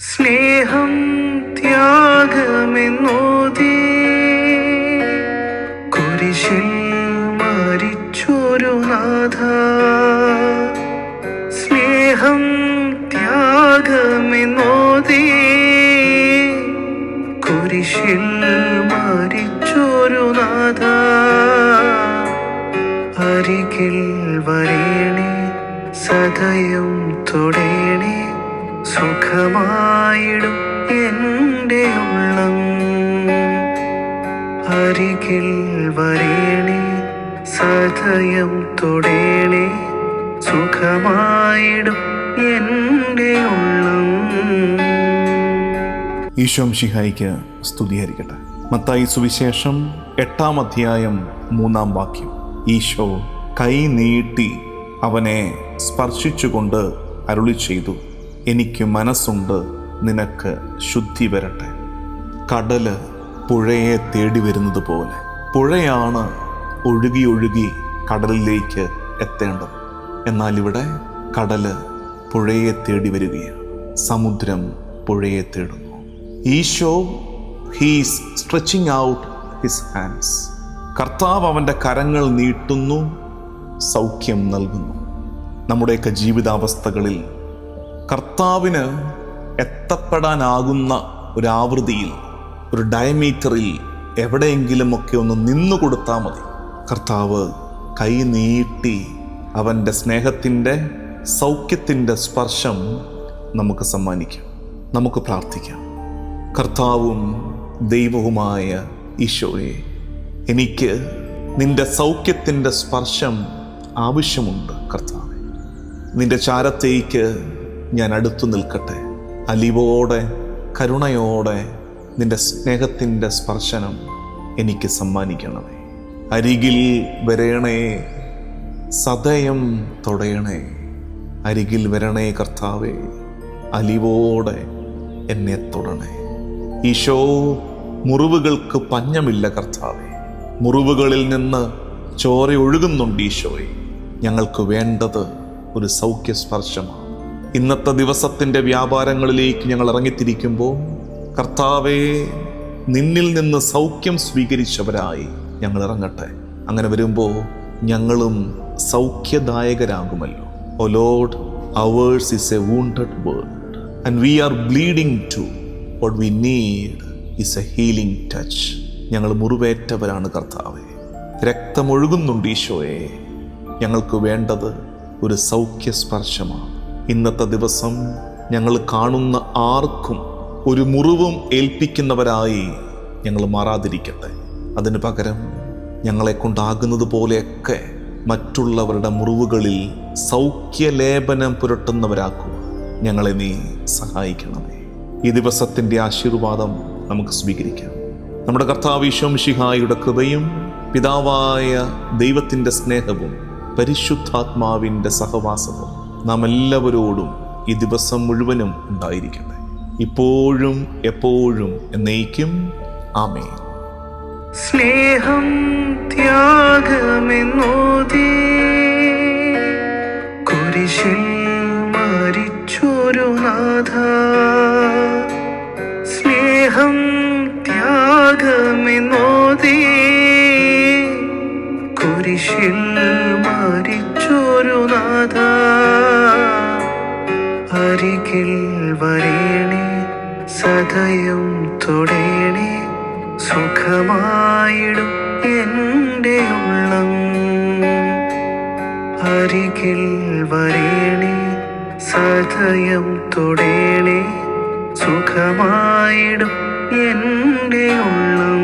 സ്നേഹം ത്യാഗമെന്നോതി. കുരിശിൽ മരിച്ചൊരു നാഥ. സ്നേഹം ത്യാഗമെന്നോതി. കുരിശിൽ മരിച്ചൊരു നാഥ. അരികിൽ വരേണേ സദയം തൊടേണേ. സുഖമായിടും എന്റെ ഉള്ളം. അരികിൽ വരേണേ സദയം തൊടേണേ സുഖമായിടും എന്റെ ഉള്ളം. ഈശോം ശിഹായിക്ക് സ്തുതിയായിരിക്കട്ടെ മത്തായി സുവിശേഷം എട്ടാം അധ്യായം മൂന്നാം വാക്യം. ഈശോ കൈ നീട്ടി അവനെ സ്പർശിച്ചുകൊണ്ട് അരുളി ചെയ്തു എനിക്ക് മനസ്സുണ്ട് നിനക്ക് ശുദ്ധി വരട്ടെ. കടൽ പുഴയെ തേടി വരുന്നത് പോലെ. പുഴയാണ് ഒഴുകി ഒഴുകി കടലിലേക്ക് എത്തേണ്ടത്. എന്നാൽ ഇവിടെ കടൽ പുഴയെ തേടി വരികയാണ്. സമുദ്രം പുഴയെ തേടുന്നു. Isho he's stretching out his hands കർത്താവ് അവന്റെ കരങ്ങൾ നീട്ടുന്നു സൗഖ്യം നൽകുന്നു. നമ്മുടെയൊക്കെ ജീവിതാവസ്ഥകളിൽ കർത്താവിന് എത്തപ്പെടാനാകുന്ന ഒരു ആവൃത്തിയിൽ ഒരു ഡയമീറ്ററിൽ എവിടെയെങ്കിലുമൊക്കെ ഒന്ന് നിന്നു കൊടുത്താൽ മതി. കർത്താവ് കൈ നീട്ടി അവന്റെ സ്നേഹത്തിന്റെ സൗഖ്യത്തിന്റെ സ്പർശം നമുക്ക് സമ്മാനിക്കാം. നമുക്ക് പ്രാർത്ഥിക്കാം. കർത്താവും ദൈവവുമായ ഈശോയെ എനിക്ക് നിന്റെ സൗഖ്യത്തിന്റെ സ്പർശം ആവശ്യമുണ്ട് കർത്താവ്. നിന്റെ ചാരത്തേക്ക് ഞാൻ അടുത്തു നിൽക്കട്ടെ. അലിവോടെ കരുണയോടെ നിന്റെ സ്നേഹത്തിന്റെ സ്പർശനം എനിക്ക് സമ്മാനിക്കണമേ. അരികിൽ വരേണേ സതയം തൊടയണേ. അരികിൽ വരണേ കർത്താവേ അലിവോടെ എന്നെ തൊടണേ. ഈശോ മുറിവുകൾക്ക് പഞ്ഞമില്ല കർത്താവെ. മുറിവുകളിൽ നിന്ന് ചോര ഒഴുകുന്നുണ്ട് ഈശോയെ. ഞങ്ങൾക്ക് വേണ്ടത് ഒരു സൗഖ്യ സ്പർശമാണ് ഇന്നത്തെ ദിവസത്തിന്റെ വ്യാപാരങ്ങളിലേക്ക് ഞങ്ങൾ ഇറങ്ങിത്തിരിക്കുമ്പോൾ കർത്താവെ നിന്നിൽ നിന്ന് സൗഖ്യം സ്വീകരിച്ചവരായി ഞങ്ങൾ ഇറങ്ങട്ടെ. അങ്ങനെ വരുമ്പോൾ ഞങ്ങളും സൗഖ്യദായകരാകുമല്ലോ. O lord ours is a wounded world and we are bleeding too what we need is a healing touch ഞങ്ങൾ മുറിവേറ്റവരാണ് കർത്താവെ. രക്തമൊഴുകുന്നുണ്ട് ഈശോയെ. ഞങ്ങൾക്ക് വേണ്ടത് ഒരു സൗഖ്യ സ്പർശമാണ് ഇന്നത്തെ ദിവസം ഞങ്ങൾ കാണുന്ന ആർക്കും ഒരു മുറിവും ഏൽപ്പിക്കുന്നവരായി ഞങ്ങൾ മാറാതിരിക്കട്ടെ. അതിന് പകരം ഞങ്ങളെ കൊണ്ടാകുന്നത് പോലെയൊക്കെ മറ്റുള്ളവരുടെ മുറിവുകളിൽ സൗഖ്യലേപനം പുരട്ടുന്നവരാക്കുക. ഞങ്ങളെ നീ സഹായിക്കണമേ. ഈ ദിവസത്തിന്റെ ആശീർവാദം നമുക്ക് സ്വീകരിക്കാം. നമ്മുടെ കർത്താവീശ്വം ശിഹായുടെ കൃപയും പിതാവായ ദൈവത്തിന്റെ സ്നേഹവും പരിശുദ്ധാത്മാവിന്റെ സഹവാസവും നാം എല്ലാവരോടും ഈ ദിവസം മുഴുവനും ഉണ്ടായിരിക്കട്ടെ. ഇപ്പോഴും എപ്പോഴും എന്നേക്കും. ആമേ സ്നേഹം ത്യാഗമെന്നോതി കുരിശിൽ മരിച്ചൊരു നാഥ. സ്നേഹം ത്യാഗമെന്നോതി കുരിശിൽ അരികിൽ വരേണേ സദയം തൊടേണേ സുഖമായിടും എന്റെ ഉള്ളം. അരികിൽ വരേണേ സദയം തൊടേണേ സുഖമായിടും എന്റെ ഉള്ളം.